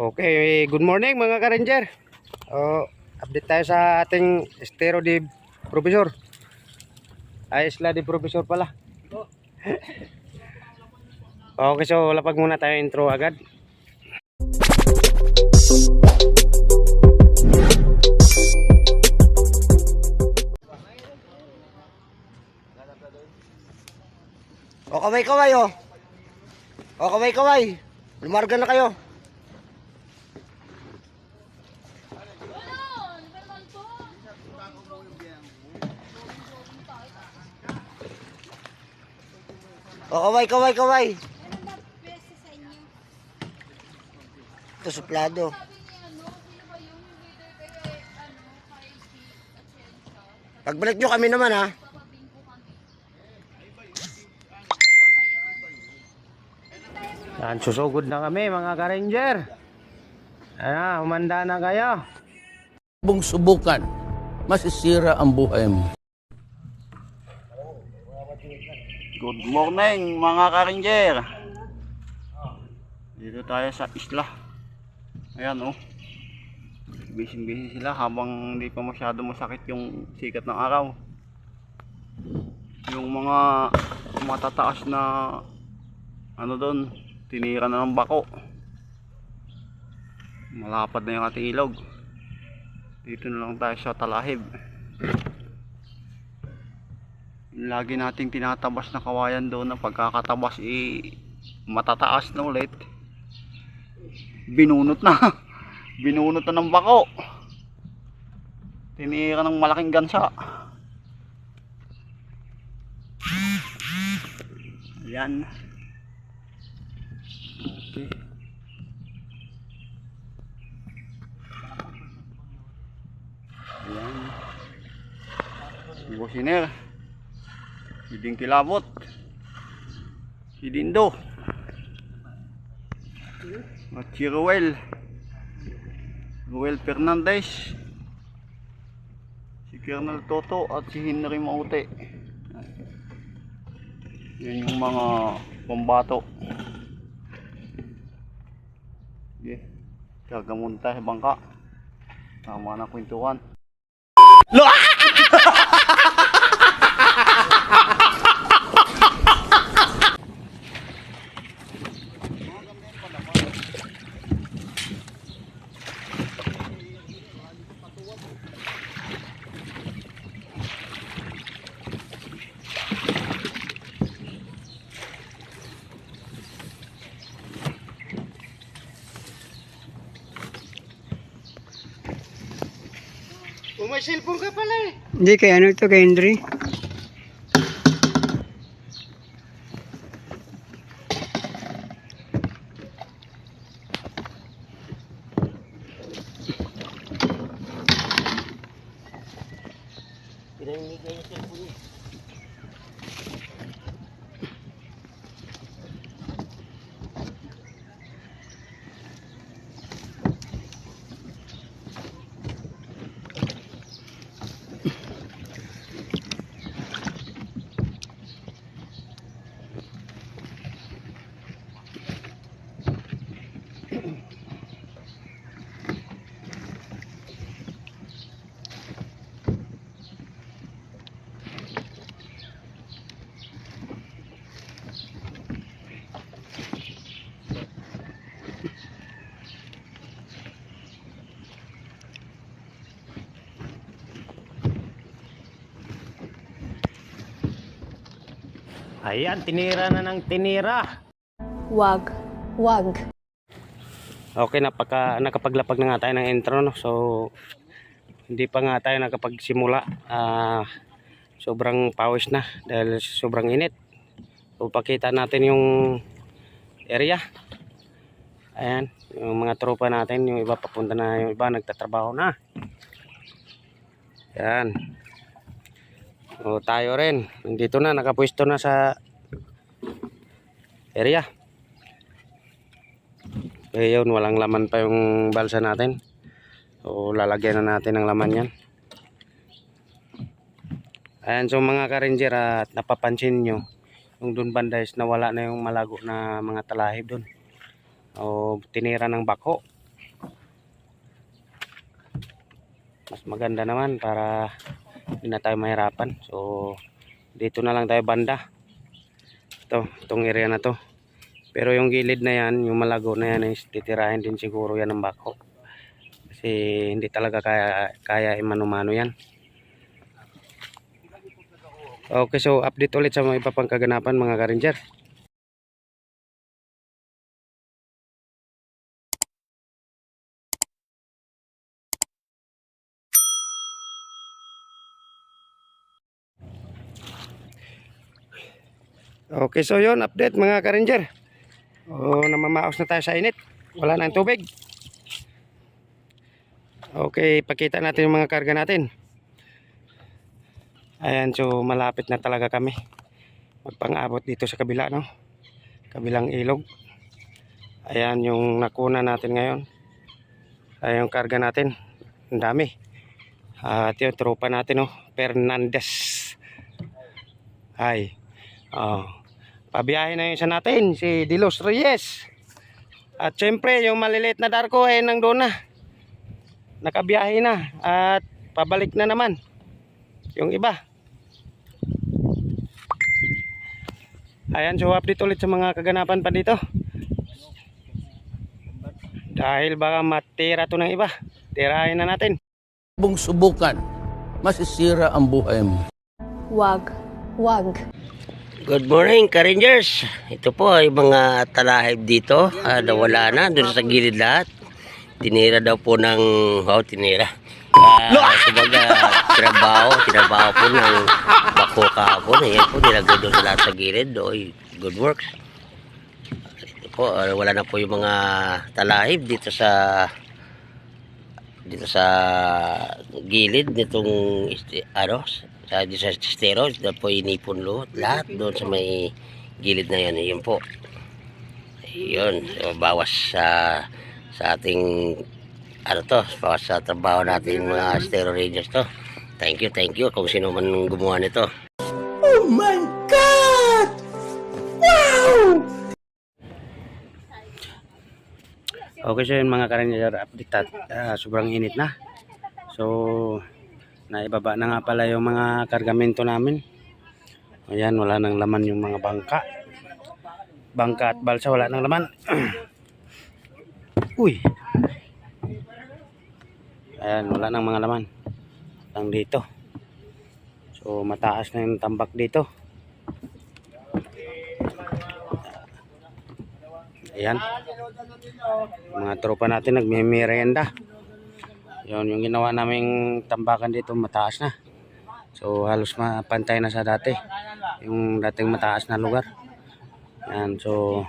Okay, good morning mga ka-ranger. Oh, update tayo sa ating estero di professor. Ay, isla di professor pala. Okay, so lapag muna tayo intro agad. O kaway kaway o. O kaway kaway. Lumarga na kayo. O kaway kaway kaway. Ito suplado. Pagbalik nyo kami naman ha. Yan, susugod na kami mga ka-ranger. Ano, humanda na kayo. Bung subukan, masisira ang buhay mo. Good morning mga ka-ranger. Dito tayo sa isla. Ayan oh. Busy-busy sila habang hindi pa masyado masakit yung sikat ng araw. Yung mga matataas na ano doon, tinira na ng bako. Malapad na yung ating ilog. Dito na lang tayo sa talahib. Lagi nating tinatabas na kawayan doon na pagkakatabas i matataas na ulit. Binunot na. Binunot na ng bako. Tinira ng malaking gansa. Ayan. Okay. Ayan. Si Bosiner Hiding kilabot. Hidindo. At si Ruel. Ruel Fernandez. Si Colonel Toto at si Henry Maute. Yan yung mga pambato. Okay. Gagamunta sa bangka. Tama na kwentuhan. Oh, may cellphone ka pala eh. Hindi, kay ano to, kay Henry. Ayan, tinira na ng tinira. Wag. Wag. Okay, napaka, nakapaglapag na nga tayo ng intro, no? So, hindi pa nga tayo nakapagsimula. Ah, sobrang pawis na dahil sobrang init. So, pakita natin yung area. Ayan, yung mga tropa natin, yung iba papunta na, yung iba nagtatrabaho na. Ayan. O, tayo rin. Dito na, nakapwisto na sa area. Kaya yun, walang laman pa yung balsa natin. O, lalagyan na natin ng laman yan. Ayan, so mga karinger, at ah, napapansin nyo, yung dun banda is nawala na yung malago na mga talahib dun. O, tinira ng bako. mas maganda naman para hindi na tayo mahirapan. So dito na lang tayo banda. Ito itong area na to. Pero yung gilid na yan yung malago na yan is titirahin din siguro yan ng bako. Kasi hindi talaga kaya kaya imano-mano yan. Okay so update ulit sa mga iba pang kaganapan mga ka-ranger Okay, so yun, update mga ka-ranger. O, namamaos na tayo sa init. Wala na ang tubig. Okay, pakita natin yung mga karga natin. Ayan, so malapit na talaga kami. Magpang-abot dito sa kabila, no? Kabilang ilog. Ayan yung nakuna natin ngayon. Ayan yung karga natin. Ang dami. At yung tropa natin, no? Fernandez. Ay. Oh. Pabiyahe na yung isa natin, si Dilos Reyes. At syempre, yung maliliit na darko ay nandun na. Nakabiyahe na. At pabalik na naman. Yung iba. Ayan, so update ulit sa mga kaganapan pa dito. Dahil baka matira to ng iba. Tirahin na natin. Bung subukan, masisira ang buhay mo. Wag. Wag. Good morning, Ka-Rangers. Ito po ay mga talahib dito. Ah, nawala na, doon sa gilid lahat. Tinira daw po ng, wow, tinira. Ah, kumbaga, trabaho, tinabaho po ng bako kahapon. Ayan po, nilagay doon sa lahat sa gilid. Oy, good works. Ito po, ah, wala na po yung mga talahib dito sa dito sa gilid nitong ano sa sa steroids na po inipon lo lahat doon sa may gilid na yan. Yun po. Yun. So, bawas sa sa ating ano to bawas sa trabaho natin mga stero rangers to. Thank you thank you. Kung sino man gumawa nito. Okay, so yun mga ka-ranger update at ah, sobrang init na. So, naibaba na nga pala yung mga kargamento namin. Ayan, wala nang laman yung mga bangka. Bangka at balsa, wala nang laman. Uy! Ayan, wala nang mga laman. Lang dito. So, mataas na yung tambak dito. Ayan. Mga tropa natin nagmimerienda. Yun, yung ginawa naming tambakan dito mataas na. So halos mapantay na sa dati. Yung dating mataas na lugar. Yan, so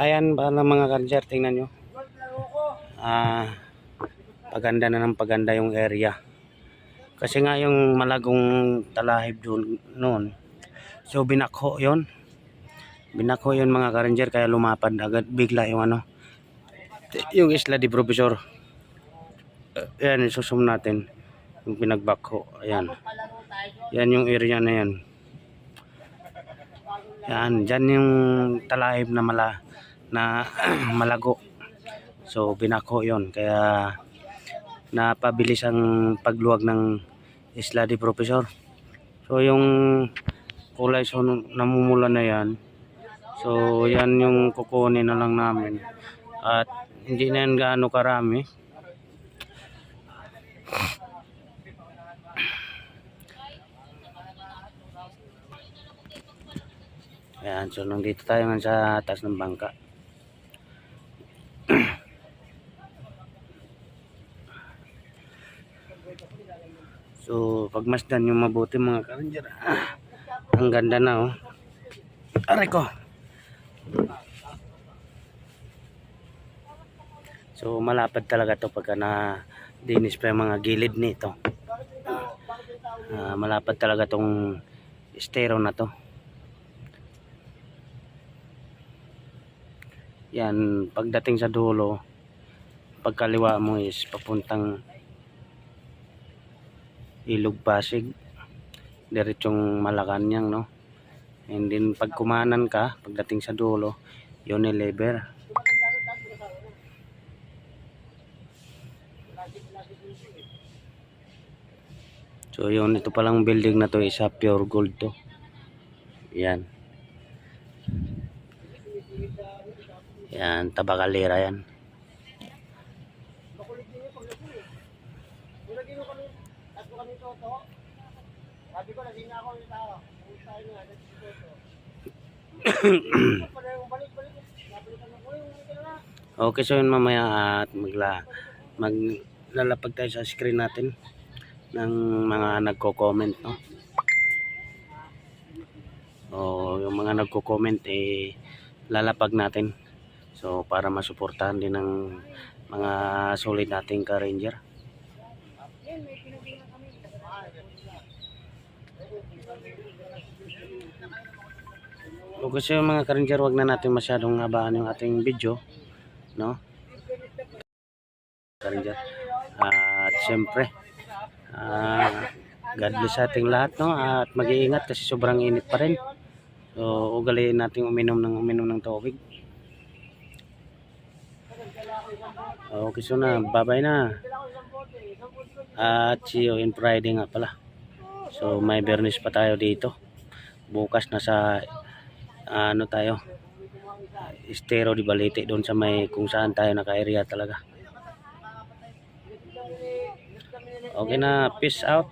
ayan para mga karger, tingnan nyo. Ah, paganda na ng paganda yung area. Kasi nga yung malagong talahib doon noon. So binakho yon Binakho yun mga ka-ranger kaya lumapad agad bigla yung ano yung isla di professor uh, yan isusum natin yung pinagbakho. Ayan. Yan yung area na yan. Yan dyan yung talahib na mala na malago. So binakho yon kaya napabilis ang pagluwag ng isla di professor so yung kulay so namumula na yan. So, yan yung kukunin na lang namin. At hindi na yan gaano karami. Ayan, so nandito tayo nga sa taas ng bangka. so, pagmasdan yung mabuti mga karanjer. Ah, ang ganda na oh. Aray ko. So malapad talaga to pagka na dinis pa yung mga gilid nito. Ah, malapad talaga tong estero na to. Yan, pagdating sa dulo, pagkaliwa mo is papuntang Ilog Pasig. Diretsong Malacanang, no? And then pag kumanan ka, pagdating sa dulo, Unilever. So yun, ito palang building na to isa pure gold to. Yan. Yan, tabakalera yan. Okay, so yun mamaya at magla maglalapag tayo sa screen natin ng mga nagko-comment, no? O yung mga nagko-comment eh lalapag natin. So para masuportahan din ng mga solid nating ka-ranger. O kasi yung mga ka-ranger, wag na natin masyadong habaan yung ating video, no? Ka-ranger. At siyempre, ah, God bless sa ating lahat, no? At mag-iingat kasi sobrang init pa rin. So, ugaliin natin uminom ng uminom ng tubig. Okay, so na, bye-bye na. At see you in Friday nga pala. So, may bernis pa tayo dito. Bukas na sa ano tayo estero di Balete doon sa may kung saan tayo naka-area talaga. Okay na, peace out.